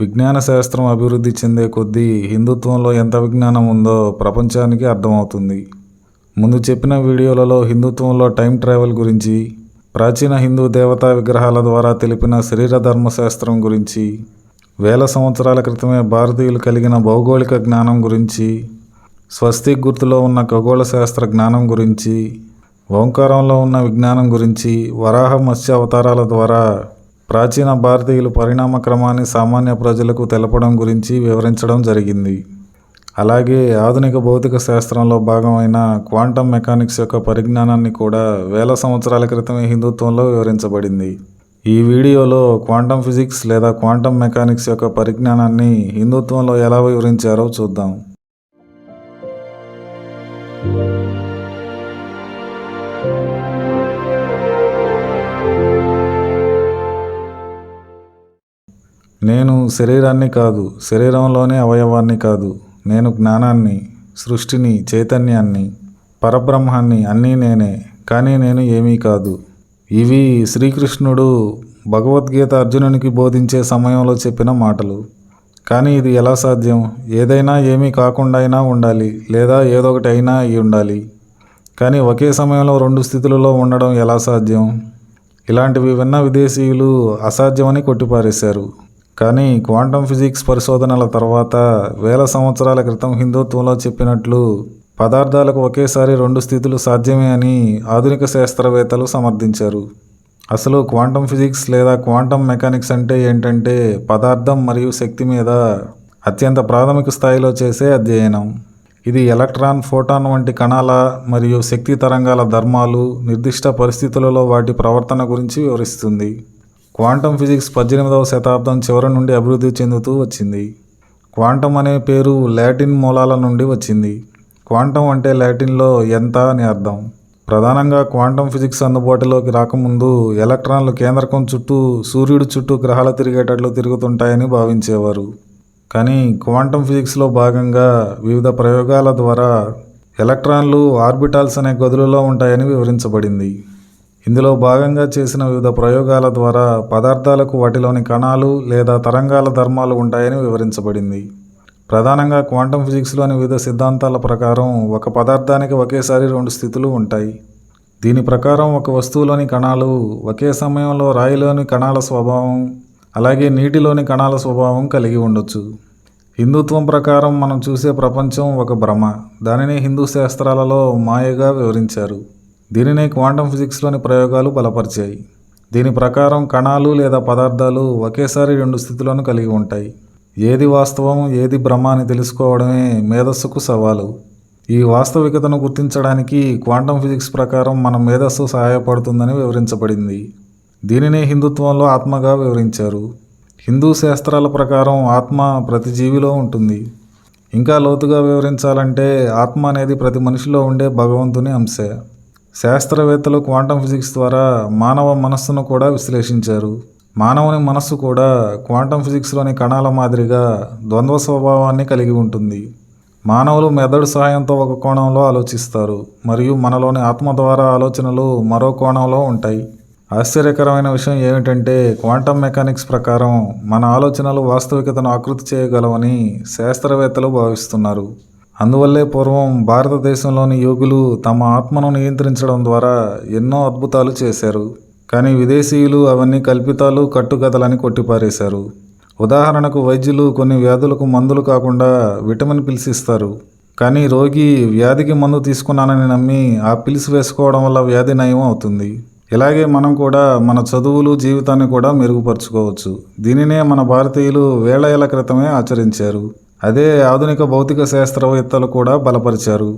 విజ్ఞాన శాస్త్రం అభివృద్ధి చెందే కొద్దీ హిందుత్వంలో ఎంత విజ్ఞానం ఉందో ప్రపంచానికి అర్థమవుతుంది. ముందు చెప్పిన వీడియోలలో హిందుత్వంలో టైం ట్రావెల్ గురించి ప్రాచీన హిందూ దేవతా విగ్రహాల ద్వారా తెలిపిన శరీర ధర్మశాస్త్రం గురించి వేల సంవత్సరాల క్రితమే భారతీయులు కలిగిన భౌగోళిక జ్ఞానం గురించి స్వస్తి గుర్తులో ఉన్న ఖగోళ శాస్త్ర జ్ఞానం గురించి ఓంకారంలో ఉన్న విజ్ఞానం గురించి వరాహ మత్స్య అవతారాల ద్వారా ప్రాచీన భారతీయులు పరిణామ క్రమాన్ని సామాన్య ప్రజలకు తెలపడం గురించి వివరించడం జరిగింది. అలాగే ఆధునిక భౌతిక శాస్త్రంలో భాగమైన క్వాంటమ్ మెకానిక్స్ యొక్క పరిజ్ఞానాన్ని కూడా వేల సంవత్సరాల క్రితమే హిందుత్వంలో వివరించబడింది. ఈ వీడియోలో క్వాంటమ్ ఫిజిక్స్ లేదా క్వాంటం మెకానిక్స్ యొక్క పరిజ్ఞానాన్ని హిందుత్వంలో ఎలా వివరించారో చూద్దాం. నేను శరీరాన్ని కాదు శరీరంలోని అవయవాన్ని కాదు. నేను జ్ఞానాన్ని సృష్టిని చైతన్యాన్ని పరబ్రహ్మాన్ని అన్నీ నేనే కానీ నేను ఏమీ కాదు. ఇవి శ్రీకృష్ణుడు భగవద్గీత అర్జునునికి బోధించే సమయంలో చెప్పిన మాటలు. కానీ ఇది ఎలా సాధ్యం? ఏదైనా ఏమీ కాకుండా అయినా ఉండాలి లేదా ఏదో ఒకటి అయినా అయి ఉండాలి. కానీ ఒకే సమయంలో రెండు స్థితులలో ఉండడం ఎలా సాధ్యం? ఇలాంటివి విన్న విదేశీయులు అసాధ్యమని కొట్టిపారేశారు. కానీ క్వాంటం ఫిజిక్స్ పరిశోధనల తర్వాత వేల సంవత్సరాల క్రితం హిందుత్వంలో చెప్పినట్లు పదార్థాలకు ఒకేసారి రెండు స్థితులు సాధ్యమే అని ఆధునిక శాస్త్రవేత్తలు సమర్థించారు. అసలు క్వాంటం ఫిజిక్స్ లేదా క్వాంటం మెకానిక్స్ అంటే ఏంటంటే పదార్థం మరియు శక్తి మీద అత్యంత ప్రాథమిక స్థాయిలో చేసే అధ్యయనం. ఇది ఎలక్ట్రాన్ ఫోటాన్ వంటి కణాల మరియు శక్తి తరంగాల ధర్మాలు నిర్దిష్ట పరిస్థితులలో వాటి ప్రవర్తన గురించి వివరిస్తుంది. క్వాంటం ఫిజిక్స్ పద్దెనిమిదవ శతాబ్దం చివరి నుండి అభివృద్ధి చెందుతూ వచ్చింది. క్వాంటం అనే పేరు లాటిన్ మూలాల నుండి వచ్చింది. క్వాంటం అంటే లాటిన్లో ఎంత అని అర్థం? ప్రధానంగా క్వాంటం ఫిజిక్స్ అందుబాటులోకి రాకముందు ఎలక్ట్రాన్లు కేంద్రకం చుట్టూ సూర్యుడి చుట్టూ గ్రహాలు తిరిగేటట్లు తిరుగుతుంటాయని భావించేవారు. కానీ క్వాంటం ఫిజిక్స్లో భాగంగా వివిధ ప్రయోగాల ద్వారా ఎలక్ట్రాన్లు ఆర్బిటాల్స్ అనే గదులలో ఉంటాయని వివరించబడింది. ఇందులో భాగంగా చేసిన వివిధ ప్రయోగాల ద్వారా పదార్థాలకు వాటిలోని కణాలు లేదా తరంగాల ధర్మాలు ఉంటాయని వివరించబడింది. ప్రధానంగా క్వాంటం ఫిజిక్స్లోని వివిధ సిద్ధాంతాల ప్రకారం ఒక పదార్థానికి ఒకేసారి రెండు స్థితులు ఉంటాయి. దీని ప్రకారం ఒక వస్తువులోని కణాలు ఒకే సమయంలో రాయిలోని కణాల స్వభావం అలాగే నీటిలోని కణాల స్వభావం కలిగి ఉండొచ్చు. హిందుత్వం ప్రకారం మనం చూసే ప్రపంచం ఒక భ్రమ. దానిని హిందూ శాస్త్రాలలో మాయగా వివరించారు. దీనినే క్వాంటం ఫిజిక్స్లోని ప్రయోగాలు బలపరిచాయి. దీని ప్రకారం కణాలు లేదా పదార్థాలు ఒకేసారి రెండు స్థితులను కలిగి ఉంటాయి. ఏది వాస్తవం ఏది భ్రమ అని తెలుసుకోవడమే మేధస్సుకు సవాలు. ఈ వాస్తవికతను గుర్తించడానికి క్వాంటం ఫిజిక్స్ ప్రకారం మన మేధస్సు సహాయపడుతుందని వివరించబడింది. దీనినే హిందుత్వంలో ఆత్మగా వివరించారు. హిందూ శాస్త్రాల ప్రకారం ఆత్మ ప్రతి జీవిలో ఉంటుంది. ఇంకా లోతుగా వివరించాలంటే ఆత్మ అనేది ప్రతి మనిషిలో ఉండే భగవంతుని అంశే. శాస్త్రవేత్తలు క్వాంటం ఫిజిక్స్ ద్వారా మానవ మనస్సును కూడా విశ్లేషించారు. మానవుని మనస్సు కూడా క్వాంటం ఫిజిక్స్లోని కణాల మాదిరిగా ద్వంద్వ స్వభావాన్ని కలిగి ఉంటుంది. మానవులు మెదడు సహాయంతో ఒక కోణంలో ఆలోచిస్తారు మరియు మనలోని ఆత్మ ద్వారా ఆలోచనలు మరో కోణంలో ఉంటాయి. ఆశ్చర్యకరమైన విషయం ఏమిటంటే క్వాంటం మెకానిక్స్ ప్రకారం మన ఆలోచనలు వాస్తవికతను ఆకృతి చేయగలవని శాస్త్రవేత్తలు భావిస్తున్నారు. అందువల్లే పూర్వం భారతదేశంలోని యోగులు తమ ఆత్మను నియంత్రించడం ద్వారా ఎన్నో అద్భుతాలు చేశారు. కానీ విదేశీయులు అవన్నీ కల్పితాలు కట్టుకథలని కొట్టిపారేశారు. ఉదాహరణకు వైద్యులు కొన్ని వ్యాధులకు మందులు కాకుండా విటమిన్ పిల్స్ ఇస్తారు. కానీ రోగి వ్యాధికి మందు తీసుకున్నానని నమ్మి ఆ పిల్స్ వేసుకోవడం వల్ల వ్యాధి నయం అవుతుంది. ఇలాగే మనం కూడా మన చదువులు జీవితాన్ని కూడా మెరుగుపరుచుకోవచ్చు. దీనినే మన భారతీయులు వేల ఏళ్ళ క్రితమే ఆచరించారు. అదే ఆధునిక భౌతిక శాస్త్రవేత్తలు కూడా బలపరిచారు.